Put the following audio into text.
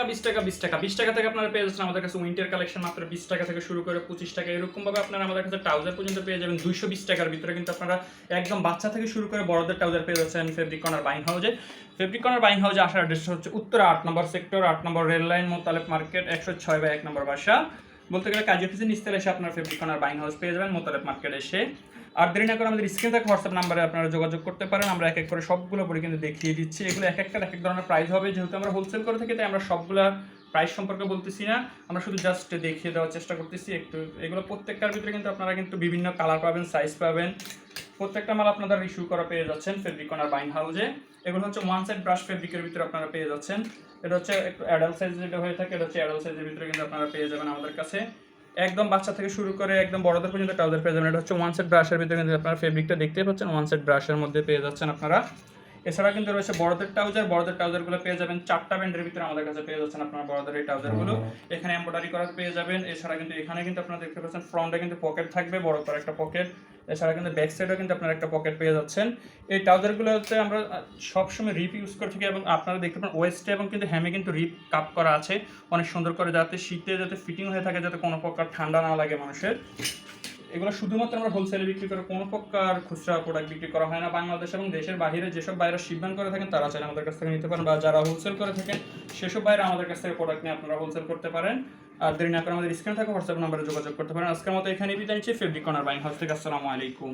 টাকা, বিশ টাকা বিশ টাকা। বিশ টাকা থেকে আপনারা পেয়ে যাচ্ছেন আমাদের কাছে উইন্টার কালেকশন মাত্র বিশ টাকা থেকে শুরু করে পঁচিশ টাকা। এরকম ভাবে আপনারা আমাদের কাছে ট্রাউজার পর্যন্ত পেয়ে যাবেন দুইশো বিশ টাকার ভিতরে। কিন্তু আপনারা একদম বাচ্চা থেকে শুরু করে বড়দের ট্রাউজার পেয়ে যাচ্ছেন ফেব্রিক কর্নার বাইং হাউজে ফেব্রিক কর্নার বাইং হাউজে আসার অ্যাড্রেস হচ্ছে উত্তর আট নম্বর সেক্টর আট নম্বর রেল লাইন, মোতালেব মার্কেট একশো ছয় বা এক নম্বর বাসা। বলতে গেলে কাজী অফিসের নিস্তেল এসে আপনার ফেব্রিক কর্নার বাইং হাউস পেয়ে যাবেন, মোতালেব মার্কেট এসে। আর দেরি না করে আমাদের স্ক্রিন থেকে হোয়াটসঅ্যাপ নাম্বারে আপনারা যোগাযোগ করতে পারেন। আমরা এক এক করে সবগুলো পরে কিন্তু দেখিয়ে দিচ্ছি। এগুলো এক একটা এক এক ধরনের প্রাইস হবে। যেহেতু আমরা হোলসেল করে থাকি, তাই আমরা সবগুলা প্রাইস সম্পর্কে বলতেছি না। আমরা শুধু জাস্ট দেখিয়ে দেওয়ার চেষ্টা করতেছি। একটু এগুলো প্রত্যেকটার ভিতরে কিন্তু আপনারা কিন্তু বিভিন্ন কালার পাবেন সাইজ পাবেন। প্রত্যেকটা মাল আপনারা ইস্যু করা পেয়ে যাচ্ছেন ফেব্রিক ফেব্রিকনার বাইন হাউসে এগুলো হচ্ছে ওয়ান সাইড ব্রাশ ফেব্রিকের ভিতরে আপনারা পেয়ে যাচ্ছেন। এটা হচ্ছে একটু অ্যাডাল্ট সাইজ যেটা হয়ে থাকে, এটা হচ্ছে অ্যাডাল্ট সাইজের ভিতরে কিন্তু আপনারা পেয়ে যাবেন আমাদের কাছে। একদম বাচ্চা থেকে শুরু করে একদম বড়দের পর্যন্ত ট্রাউজার পেয়ে যাবেন এটা হচ্ছে ওয়ান সেট ব্রাশের ভিতরে কিন্তু আপনারা ফেব্রিকটা দেখতেই পাচ্ছেন। ওয়ান সেট ব্রাশের মধ্যে পেয়ে যাচ্ছেন আপনারা। এছাড়া কিন্তু রয়েছে বড়দের ট্রাউজার বড়দের ট্রাউজারগুলো পেয়ে যাবেন চারটা ব্যান্ডের ভিতরে আমাদের কাছে পেয়ে যাচ্ছেন আপনার বড়দের এই ট্রাউজারগুলো। এখানে এমব্রয়ডারি করা পেয়ে যাবেন এছাড়া কিন্তু এখানে কিন্তু আপনারা দেখতে পাচ্ছেন ফ্রন্টে কিন্তু পকেট থাকবে বড় করে একটা পকেট এছাড়া কিন্তু ব্যাক সাইডেও কিন্তু আপনারা একটা পকেট পেয়ে যাচ্ছেন। এই ট্রাউজারগুলোতে আমরা সবসময় রিপ ইউজ করে থাকি এবং আপনারা দেখতে পান ওয়েস্টে এবং কিন্তু হ্যামে কিন্তু রিপ কাপ করা আছে। অনেক সুন্দর করে যাতে শীতে যাতে ফিটিং হয়ে থাকে যাতে কোনো প্রকার ঠান্ডা না লাগে মানুষের। এগুলো শুধুমাত্র আমরা হোলসেলে বিক্রি করে কোনো প্রকার খুচরা প্রোডাক্ট বিক্রি করা হয় না। বাংলাদেশ এবং দেশের বাইরে যেসব বাইরে শিপমেন্ট করে থাকেন, তারা চাইলে আমাদের কাছ থেকে নিতে পারেন। বা যারা হোলসেল করে থাকেন, সেসব বাইরে আমাদের কাছ থেকে প্রোডাক্ট নিয়ে আপনারা হোলসেল করতে পারেন। আর দেরি না করে আমাদের স্ক্রিনে থাকা হোয়াটসঅ্যাপ নাম্বারে যোগাযোগ করতে পারেন। আজকের মতো এখানে বিদায় নিচ্ছি। ফেব্রিক কর্নার বাইং হাউস থেকে আসসালামু আলাইকুম।